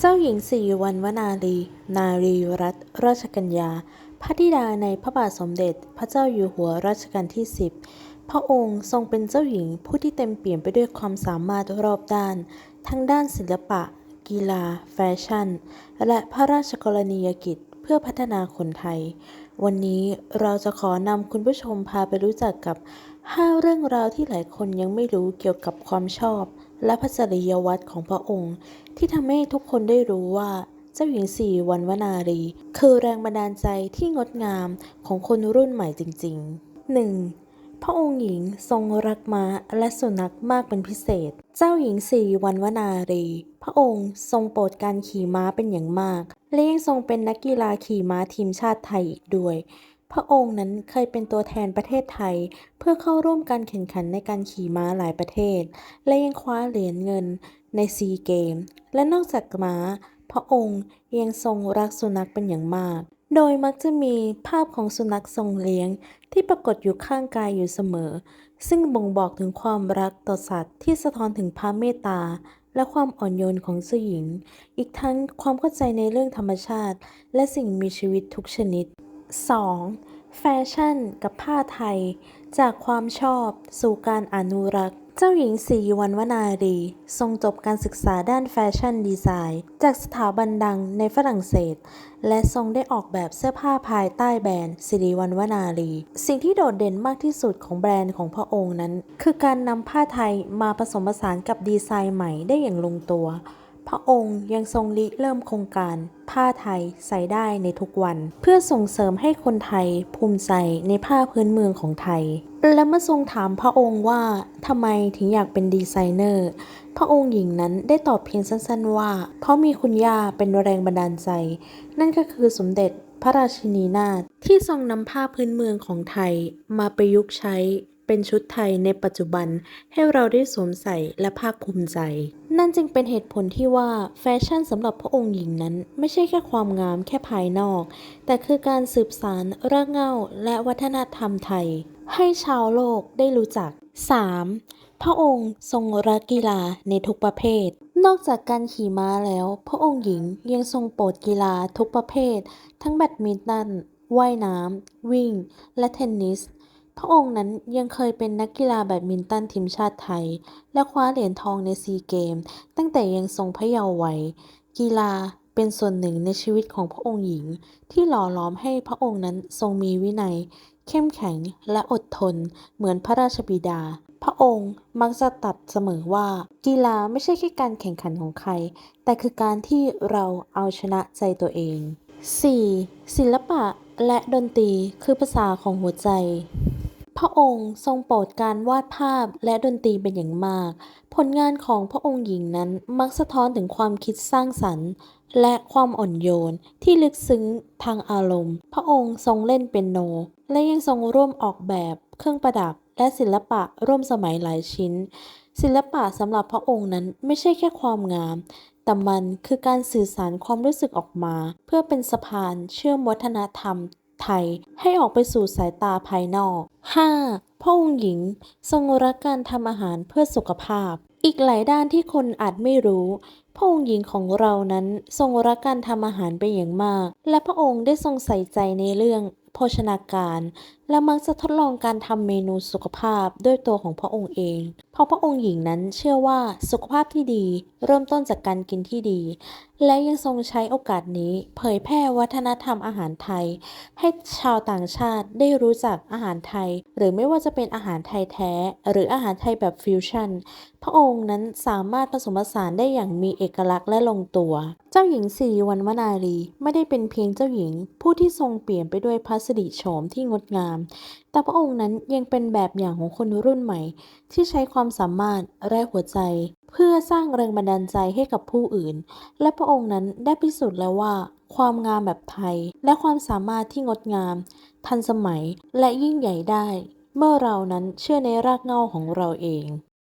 เจ้าหญิงสิริวัณวนารี นารีรัตนราชกัญญา พระธิดาในพระบาทสมเด็จ พระเจ้าอยู่หัวรัชกาลที่ 10 พระองค์ทรงเป็นเจ้าหญิงผู้ที่เต็มเปี่ยมไปด้วยความสามารถรอบด้าน ทั้งด้านศิลปะ กีฬา แฟชั่น และพระราชกรณียกิจเพื่อพัฒนาคนไทย วันนี้เราจะขอนำคุณผู้ชมพาไปรู้จักกับ 5 เรื่องราวที่หลายคนยังไม่รู้เกี่ยวกับความชอบ และพระริยวัตรของพระองค์ ที่ทำให้ทุกคนได้รู้ว่าเจ้าหญิงสี่วันวนารี คือแรงบันดาลใจที่งดงามของคนรุ่นใหม่จริงๆ 1. พระองค์หญิงทรงรักม้าและสุนัขมากเป็นพิเศษ เจ้าหญิงสี่วันวนารี พระองค์ทรงโปรดการขี่ม้าเป็นอย่างมาก และยังทรงเป็นนักกีฬาขี่ม้าทีมชาติไทยอีกด้วย พระองค์นั้นเคยเป็นตัวแทนประเทศไทย เพื่อเข้าร่วมการแข่งขันในการขี่ม้าหลายประเทศ และยังคว้าเหรียญเงินในซีเกม และนอกจากม้า พระองค์ยังทรงรักสุนัขเป็นอย่างมาก โดยมักจะมีภาพของสุนัขทรงเลี้ยงที่ปรากฏอยู่ข้างกายอยู่เสมอ ซึ่งบ่งบอกถึงความรักต่อสัตว์ที่สะท้อนถึงพระเมตตาและความอ่อนโยนของเจ้าหญิง อีกทั้งความเข้าใจในเรื่องธรรมชาติ และสิ่งมีชีวิตทุกชนิด 2. แฟชั่นกับผ้าไทย จากความชอบสู่การอนุรักษ์ เจ้าหญิงสีวันวนารี ทรงจบการศึกษาด้านแฟชั่นดีไซน์ จากสถาบันดังในฝรั่งเศส และทรงได้ออกแบบเสื้อผ้าภายใต้แบรนด์สิริวัณวนารี สิ่งที่โดดเด่นมากที่สุดของแบรนด์ของพระองค์นั้น คือการนำผ้าไทยมาผสมผสานกับดีไซน์ใหม่ได้อย่างลงตัว พระองค์ยังทรงริเริ่มโครงการผ้าไทยใส่ได้ในทุกวัน เพื่อส่งเสริมให้คนไทยภูมิใจในผ้าพื้นเมืองของไทย และเมื่อทรงถามพระองค์ว่าทำไมถึงอยากเป็นดีไซเนอร์ พระองค์หญิงนั้นได้ตอบเพียงสั้นๆว่า เพราะมีคุณย่าเป็นแรงบันดาลใจ นั่นก็คือสมเด็จพระราชินีนาถที่ทรงนำผ้าพื้นเมืองของไทยมาประยุกต์ใช้ เป็นชุดไทยในปัจจุบันให้เราได้สวมใส่และภาคภูมิใจ นั่นจึงเป็นเหตุผลที่ว่าแฟชั่นสำหรับพระองค์หญิงนั้น ไม่ใช่แค่ความงามแค่ภายนอก แต่คือการสืบสานรากเหง้าและวัฒนธรรมไทย ให้ชาวโลกได้รู้จัก 3. พระองค์ทรงรักกีฬาในทุกประเภท นอกจากการขี่ม้าแล้ว พระองค์หญิงยังทรงโปรดกีฬาทุกประเภท ทั้งแบดมินตันว่ายน้ำ วิ่ง และเทนนิส พระองค์นั้นยังเคยเป็นนักกีฬาแบดมินตันทีมชาติไทย และคว้าเหรียญทองในซีเกม ตั้งแต่ยังทรงพระเยาว์วัย กีฬาเป็นส่วนหนึ่งในชีวิตของพระองค์หญิง ที่หล่อหลอมให้พระองค์นั้นทรงมีวินัย เข้มแข็งและอดทน เหมือนพระราชบิดา พระองค์มักจะตัดเสมอว่า กีฬาไม่ใช่แค่การแข่งขันของใคร แต่คือการที่เราเอาชนะใจตัวเอง 4. ศิลปะและดนตรีคือภาษาของหัวใจ พระองค์ทรงโปรดการวาดภาพและดนตรีเป็นอย่างมาก ผลงานของพระองค์หญิงนั้นมักสะท้อนถึงความคิดสร้างสรรค์ และความอ่อนโยนที่ลึกซึ้งทางอารมณ์ พระองค์ทรงเล่นเปียโน และยังทรงร่วมออกแบบเครื่องประดับ และศิลปะร่วมสมัยหลายชิ้น ศิลปะสำหรับพระองค์นั้นไม่ใช่แค่ความงาม แต่มันคือการสื่อสารความรู้สึกออกมา เพื่อเป็นสะพานเชื่อมวัฒนธรรม ไทยให้ออกไปสู่สายตาภายนอก 5. พระองค์หญิง ทรงรักการทำอาหารเพื่อสุขภาพ อีกหลายด้านที่คนอาจไม่รู้พระองค์หญิงของเรานั้นทรงรักการทำอาหารเป็นอย่างมาก และพระองค์ได้ทรงใส่ใจในเรื่องโภชนาการ และมักจะทดลองการทำเมนูสุขภาพด้วยตัวของพระองค์เอง เพราะพระองค์หญิงนั้นเชื่อว่าสุขภาพที่ดี เริ่มต้นจากการกินที่ดี และยังทรงใช้โอกาสนี้ เผยแพร่วัฒนธรรมอาหารไทย ให้ชาวต่างชาติได้รู้จักอาหารไทย หรือไม่ว่าจะเป็นอาหารไทยแท้ หรืออาหารไทยแบบฟิวชั่น พระองค์นั้นสามารถผสมผสานได้อย่างมีเอกลักษณ์และลงตัว เจ้าหญิงสิริวัณวนารีไม่ได้เป็นเพียงเจ้าหญิง ผู้ที่ทรงเปลี่ยนไปด้วยพระสิริโฉมที่งดงามแต่พระองค์นั้นยังเป็นแบบอย่างของคนรุ่นใหม่ ที่ใช้ความสามารถแรงหัวใจ เพื่อสร้างแรงบันดาลใจให้กับผู้อื่น และพระองค์นั้นได้พิสูจน์แล้วว่า ความงามแบบไทย และความสามารถที่งดงาม ทันสมัยและยิ่งใหญ่ได้ เมื่อเรานั้นเชื่อในรากเหง้าของเราเอง